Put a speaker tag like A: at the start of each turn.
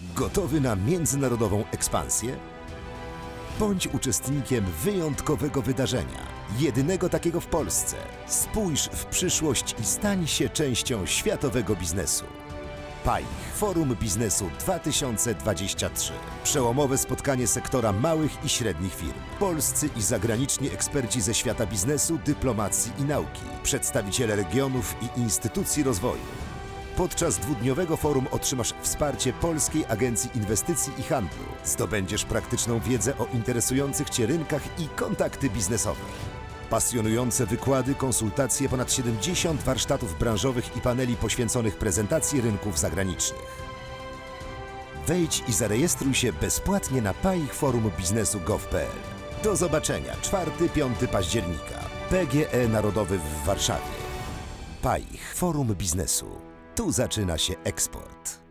A: Gotowy na międzynarodową ekspansję? Bądź uczestnikiem wyjątkowego wydarzenia, jedynego takiego w Polsce. Spójrz w przyszłość i stań się częścią światowego biznesu. PAIH Forum Biznesu 2023. Przełomowe spotkanie sektora małych i średnich firm. Polscy i zagraniczni eksperci ze świata biznesu, dyplomacji i nauki, przedstawiciele regionów i instytucji rozwoju. Podczas dwudniowego forum otrzymasz wsparcie Polskiej Agencji Inwestycji i Handlu. Zdobędziesz praktyczną wiedzę o interesujących Cię rynkach i kontakty biznesowe. Pasjonujące wykłady, konsultacje, ponad 70 warsztatów branżowych i paneli poświęconych prezentacji rynków zagranicznych. Wejdź i zarejestruj się bezpłatnie na paichforumbiznesu.gov.pl. Do zobaczenia 4-5 października. PGE Narodowy w Warszawie. PAIH Forum Biznesu. Tu zaczyna się eksport.